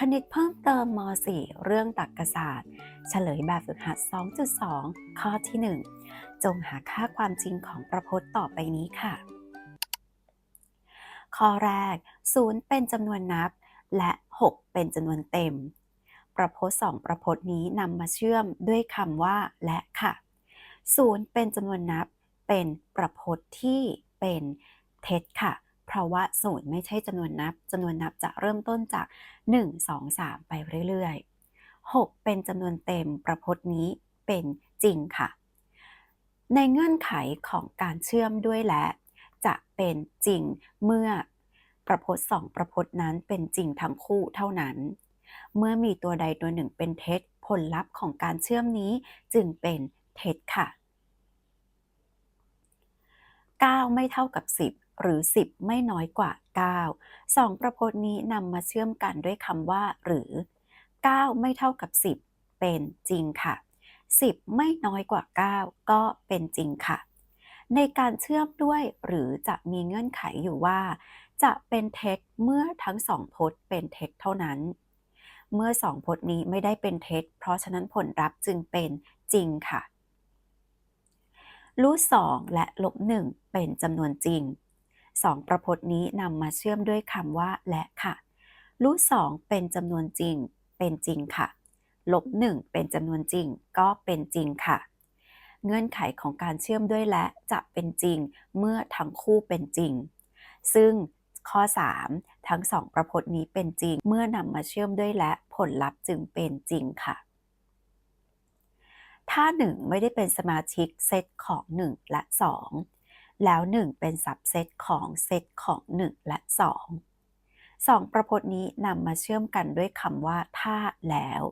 คณิตเพิ่มเติมม .4 เรื่องตรรกศาสตร์ เฉลยแบบฝึกหัด 2.2 ข้อที่ 1 จงหาค่าความจริงของประพจน์ต่อไปนี้ค่ะ ข้อแรก 0 เป็นจำนวนนับ และ 6 เป็นจำนวนเต็ม ประพจน์สองประพจน์นี้นำมาเชื่อมด้วยคำว่า และค่ะ 0 เป็นจำนวนนับ เป็นประพจน์ที่เป็นเท็จค่ะ ราะว่าศูนย์ไม่ใช่จำนวนนับจำนวนนับจะเริ่มต้นจาก 1 2 3 ไปเรื่อยๆ 6 เป็นจำนวนเต็มประพจน์นี้เป็นจริงค่ะ ในเงื่อนไขของการเชื่อมด้วยและ จะเป็นจริงเมื่อประพจน์สองประพจน์นั้นเป็นจริงทั้งคู่เท่านั้น เมื่อมีตัวใดตัวหนึ่งเป็นเท็จ ผลลัพธ์ของการเชื่อมนี้จึงเป็นเท็จค่ะ 9 ไม่เท่ากับ 10 หรือ 10 ไม่น้อยกว่า9สองประพจน์นี้นำมาเชื่อมกันด้วยคำว่า หรือ 9 ไม่เท่ากับ 10 เป็นจริงค่ะ 10 ไม่น้อยกว่า 9 ก็เป็นจริงค่ะ ในการเชื่อมด้วยหรือจะมีเงื่อนไขอยู่ว่า จะเป็นเท็จเมื่อทั้งสองพจน์เป็นเท็จเท่านั้น เมื่อสองพจน์นี้ไม่ได้เป็นเท็จ เพราะฉะนั้นผลลัพธ์จึงเป็นจริงค่ะรูทสองและลบหนึ่งเป็นจำนวนจริง สองประพจน์นี้นำมาเชื่อมด้วยคำว่าและค่ะรูทสองเป็นจำนวนจริง เป็นจริงค่ะ ลบหนึ่งเป็นจำนวนจริง ก็เป็นจริงค่ะ เงื่อนไขของการเชื่อมด้วยและจะเป็นจริงเมื่อทั้งคู่เป็นจริง ซึ่งข้อ 3 ทั้งสองประพจน์นี้เป็นจริง เมื่อนำมาเชื่อมด้วยและผลลัพธ์จึงเป็นจริงค่ะ ถ้า 1 ไม่ได้เป็นสมาชิกเซตของ 1 และ 2 แล้ว 1 เป็นสับเซตของเซตของ 1 และ2สองประพจน์นี้นำมาเชื่อมกันด้วยคำว่าถ้าแล้ว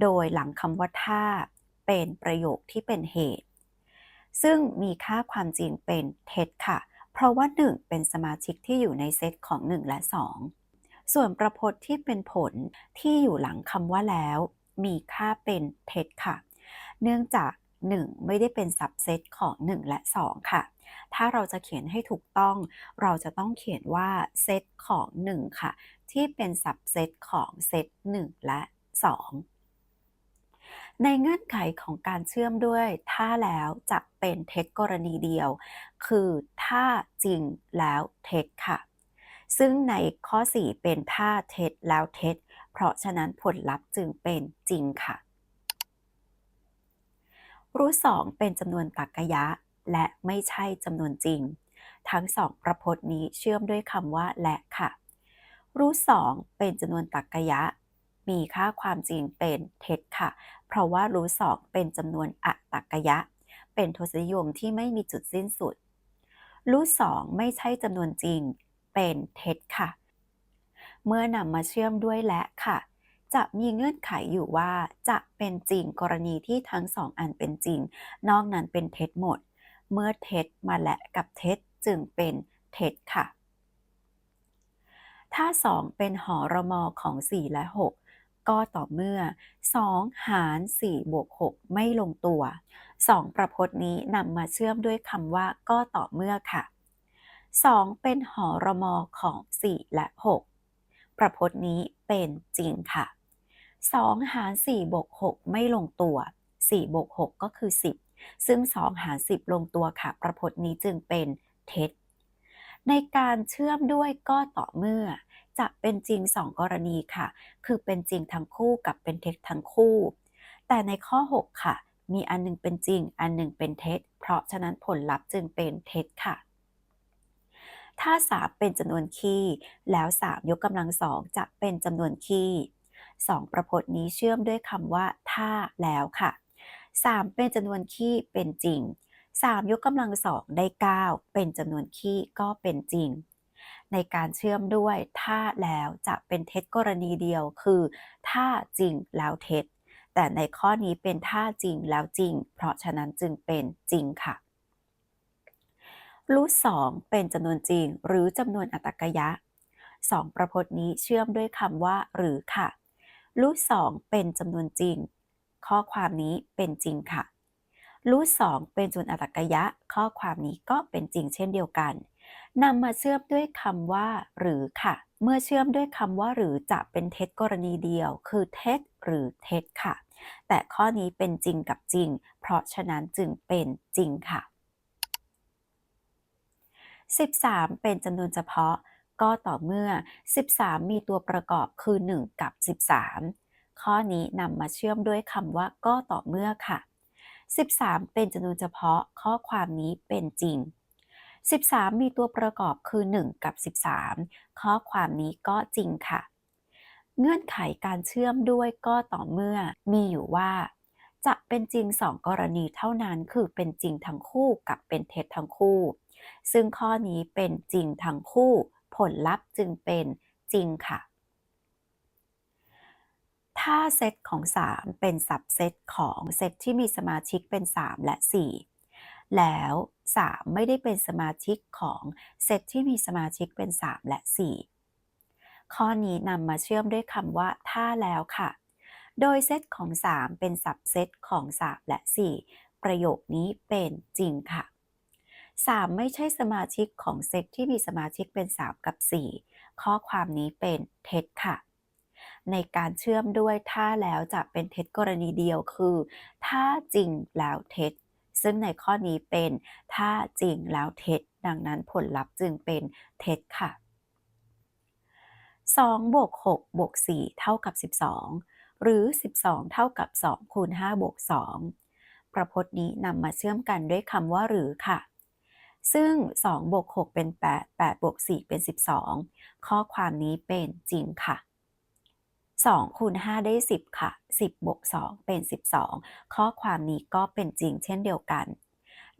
โดยหลังคำว่าถ้าเป็นประโยคที่เป็นเหตุ ซึ่งมีค่าความจริงเป็นเท็จค่ะ เพราะว่า 1 เป็นสมาชิกที่อยู่ในเซตของ 1 และ 2 ส่วนประพจน์ที่เป็นผลที่อยู่หลังคำว่าแล้ว มีค่าเป็นเท็จค่ะ เนื่องจาก 1 ไม่ได้เป็นสับเซตของ 1 และ 2 ค่ะ ถ้าเราจะเขียนให้ถูกต้อง เราจะต้องเขียนว่าเซตของ 1 ค่ะ ที่เป็นสับเซตของเซต1 และ 2 ในเงื่อนไขของการเชื่อมด้วย ถ้าแล้วจะเป็นเท็จกรณีเดียว คือถ้าจริงแล้วเท็จค่ะ ซึ่งในข้อ 4 เป็นถ้าเท็จแล้วเท็จ เพราะฉะนั้นผลลัพธ์จึงเป็นจริงค่ะรูทสองเป็นจำนวนตรรกะยะ และไม่ใช่จำนวนจริง ทั้งสองประพจน์นี้เชื่อมด้วยคำว่าและค่ะ รูทสองเป็นจำนวนตรรกะยะ มีค่าความจริงเป็นเท็จค่ะ เพราะว่ารูทสองเป็นจำนวนอะตรรกะยะ เป็นทศนิยมที่ไม่มีจุดสิ้นสุด รูทสองไม่ใช่จำนวนจริง เป็นเท็จค่ะ เมื่อนำมาเชื่อมด้วยและค่ะจะมีเงื่อนไขอยู่ว่าจะเป็นจริงกรณีที่ทั้งสองอันเป็นจริง นอกนั้นเป็นเท็จหมด เมื่อเท็จมาและกับเท็จจึงเป็นเท็จค่ะ ถ้า 2 เป็นหอรมอของ 4 และ 6 ก็ต่อเมื่อ 2 หาร 4 บวก 6 ไม่ลงตัว 2 ประพจน์นี้นำมาเชื่อมด้วยคำว่าก็ต่อเมื่อค่ะ 2 เป็นหอรมอของ 4 และ 6 ประพจน์นี้เป็นจริงค่ะ 2 หาร 4 บวก 6 ไม่ลงตัว 4 บวก 6 ก็คือ 10 ซึ่ง 2 หาร 10 ลงตัวค่ะ ประพจน์นี้จึงเป็นเท็จ ในการเชื่อมด้วยก็ต่อเมื่อ จะเป็นจริง 2 กรณีค่ะ คือเป็นจริงทั้งคู่กับเป็นเท็จทั้งคู่ แต่ในข้อ 6 ค่ะ มีอันหนึงเป็นจริง อันหนึ่งเป็นเท็จ เพราะฉะนั้นผลลัพธ์จึงเป็นเท็จค่ะถ้า 3 เป็นจำนวนคี่ แล้ว 3 ยกกำลังสองจะเป็นจำนวนคี่ 2 ประพจน์นี้เชื่อมด้วยคำว่า ถ้าแล้วค่ะ 3 เป็นจำนวนคี่เป็นจริง 3 ยกกำลังสองได้ 9 เป็นจำนวนคี่ก็เป็นจริง ในการเชื่อมด้วยถ้าแล้วจะเป็นเท็จกรณีเดียวคือถ้าจริงแล้วเท็จ แต่ในข้อนี้เป็นถ้าจริงแล้วจริง เพราะฉะนั้นจึงเป็นจริงค่ะรูทสองเป็นจำนวนจริง หรือจำนวนอัตกยะสองประพจน์นี้เชื่อมด้วยคำว่า หรือค่ะรูทสองเป็นจำนวนจริง ข้อความนี้เป็นจริงค่ะ รูทสองเป็นจำนวนอัตกยะ ข้อความนี้ก็เป็นจริงเช่นเดียวกันนำมาเชื่อมด้วยคำว่า หรือค่ะ เมื่อเชื่อมด้วยคำว่าหรือจะเป็นเท็จกรณีเดียว คือเท็จหรือเท็จค่ะ แต่ข้อนี้เป็นจริงกับจริง เพราะฉะนั้นจึงเป็นจริงค่ะ 13 เป็นจำนวนเฉพาะ ก็ต่อเมื่อ 13 มีตัวประกอบคือ 1 กับ 13 ข้อนี้นำมาเชื่อมด้วยคำว่าก็ต่อเมื่อค่ะ 13 เป็นจำนวนเฉพาะข้อความนี้เป็นจริง 13 มีตัวประกอบคือ 1 กับ 13 ข้อความนี้ก็จริงค่ะ เงื่อนไขการเชื่อมด้วยก็ต่อเมื่อ มีอยู่ว่า จะเป็นจริง 2 กรณีเท่านั้นคือเป็นจริงทั้งคู่กับเป็นเท็จทั้งคู่ ซึ่งข้อนี้เป็นจริงทั้งคู่ ผลลัพธ์จึงเป็นจริงค่ะ ถ้าเซตของ 3 เป็นสับเซตของเซตที่มีสมาชิกเป็น 3 และ 4 แล้ว 3 ไม่ได้เป็นสมาชิกของเซตที่มีสมาชิกเป็น 3 และ 4 ข้อนี้นำมาเชื่อมด้วยคำว่าถ้าแล้วค่ะ โดยเซตของ 3 เป็นสับเซตของ 3 และ 4 ประโยคนี้เป็นจริงค่ะ 3 ไม่ใช่สมาชิกของเซตที่มีสมาชิกเป็น 3 กับ 4 ข้อความนี้เป็นเท็จค่ะ ในการเชื่อมด้วยถ้าแล้วจะเป็นเท็จกรณีเดียวคือ ถ้าจริงแล้วเท็จ ซึ่งในข้อนี้เป็นถ้าจริงแล้วเท็จ ดังนั้นผลลัพธ์จึงเป็นเท็จค่ะ2บวก6บวก4เท่ากับ 12 หรือ 12 เท่ากับ 2 คูณ5บวก 2 ประพจน์นี้นำมาเชื่อมกันด้วยคำว่าหรือค่ะ ซึ่ง2บวก6เป็น 8 8บวก4เป็น 12 ข้อความนี้เป็นจริงค่ะ 2คูณ5ได้ 10 ค่ะ 10บวก2เป็น 12 ข้อความนี้ก็เป็นจริงเช่นเดียวกัน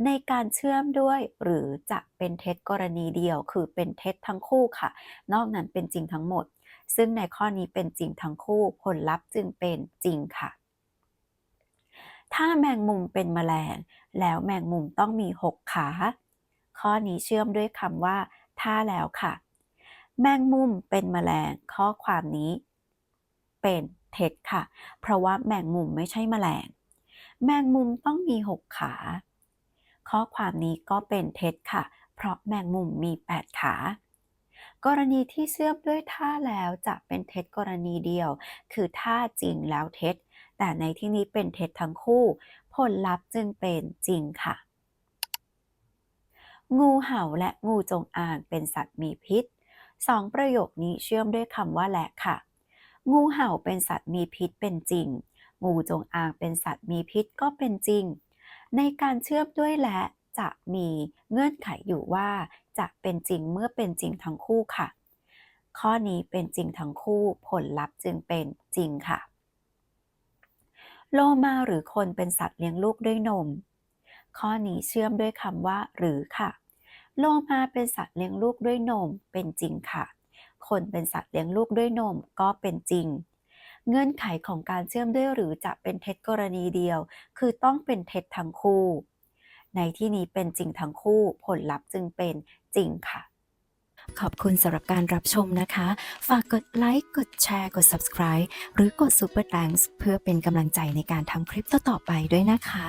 ในการเชื่อมด้วยหรือจะเป็นเท็จกรณีเดียวคือเป็นเท็จทั้งคู่ค่ะ นอกนั้นเป็นจริงทั้งหมด ซึ่งในข้อนี้เป็นจริงทั้งคู่ ผลลัพธ์จึงเป็นจริงค่ะ ถ้าแมงมุมเป็นแมลง แล้วแมงมุมต้องมี 6 ขา ข้อนี้เชื่อมด้วยคำว่า ถ้าแล้วค่ะ แมงมุมเป็นแมลง ข้อความนี้ เป็นเท็จค่ะ เพราะว่าแมงมุมไม่ใช่แมลง แมงมุมต้องมี 6 ขา ข้อความนี้ก็เป็นเท็จค่ะ เพราะแมงมุมมี 8 ขากรณีที่เชื่อมด้วยถ้าแล้วจะเป็นเท็จกรณีเดียว คือถ้าจริงแล้วเท็จ แต่ในที่นี้เป็นเท็จทั้งคู่ ผลลัพธ์จึงเป็นจริงค่ะ งูเห่าและงูจงอางเป็นสัตว์มีพิษสองประโยคนี้เชื่อมด้วยคำว่าและค่ะ งูเห่าเป็นสัตว์มีพิษเป็นจริง งูจงอางเป็นสัตว์มีพิษก็เป็นจริง ในการเชื่อมด้วยและจะมีเงื่อนไขอยู่ว่าจะเป็นจริงเมื่อเป็นจริงทั้งคู่ค่ะ ข้อนี้เป็นจริงทั้งคู่ผลลัพธ์จึงเป็นจริงค่ะ โลมาหรือคนเป็นสัตว์เลี้ยงลูกด้วยนม ข้อนี้เชื่อมด้วยคำว่า หรือค่ะ โลมาเป็นสัตว์เลี้ยงลูกด้วยนมเป็นจริงค่ะ คนเป็นสัตว์เลี้ยงลูกด้วยนมก็เป็นจริง เงื่อนไขของการเชื่อมด้วยหรือจะเป็นเท็จกรณีเดียว คือต้องเป็นเท็จทั้งคู่ ในที่นี้เป็นจริงทั้งคู่ผลลัพธ์จึงเป็นจริงค่ะขอบคุณสำหรับการรับชมนะคะ ฝากกดไลค์ กดแชร์ กด subscribe หรือกด super thanks เพื่อเป็นกำลังใจในการทำคลิปต่อๆไปด้วยนะคะ